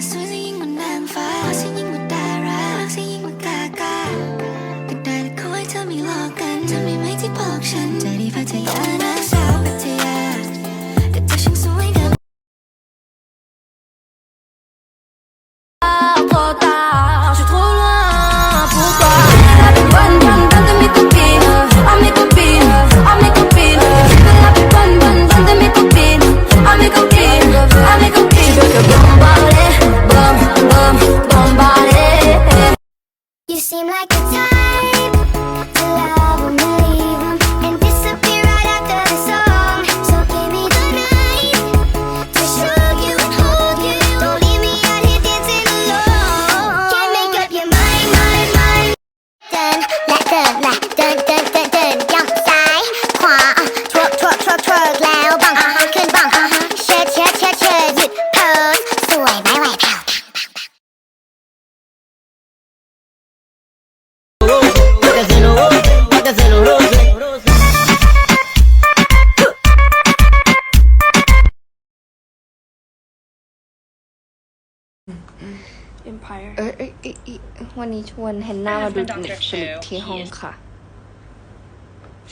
ม ดินและเดินเดินเดินเดินย่ำซ้ายขวาอะทวกทวกทวกทวกแล้วบังอะฮะขึ้นบังอะฮะเชิดเชิดเชิดเชิดหยุดโพสสวยไม่ไหวแผ่ว Empire เอ้ยเอ้ยเอ้ยเอ้ยวันนี้ชวนแฮนนามาดู Dr. Netflix Chu. ที่ห้อง He is- ค่ะ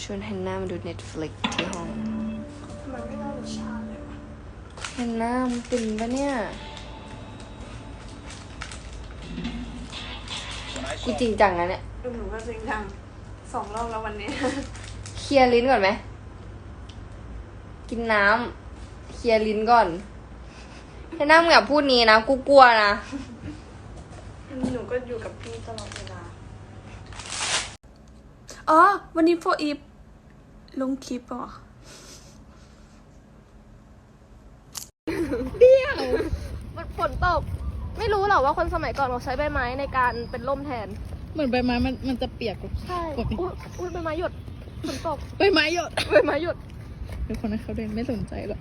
ชวนแฮนนามาดู Netflix ที่ห้องทำไมไม่เล่ารสชาติเลยวะแฮนนามันตึงปะเนี่ย กูจริงจังนะเนี่ยเออหนูก็จริงจังสองรอบแล้ววันนี้ เคลียร์ลิ้นก่อนไหม กินน้ำเคลียร์ลิ้นก่อนแฮนนามึงอย่าพูดนี้นะ กูกลัวนะ หนูก็อยู่กับพี่ตลอดเวลา อ๋อ วันนี้โฟอีฟ ลงคลิปเหรอมันฝนตก ไม่รู้หรอกว่าคนสมัยก่อนเขาใช้ใบไม้ในการเป็นร่มแทน เหมือนใบไม้มันมันจะเปียกกว่าใช่อุ๊ยอุ้ยใบไม้หยดฝนตก ใบไม้หยดใบไม้หยด เป็นคนนั้นเขาเดินไม่สนใจหรอก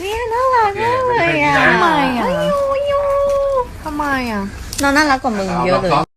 เนี่ยน่ารักมากเลยอะทำไมอะทำไมอะน้องน่ารักกว่ามึงเยอะเลย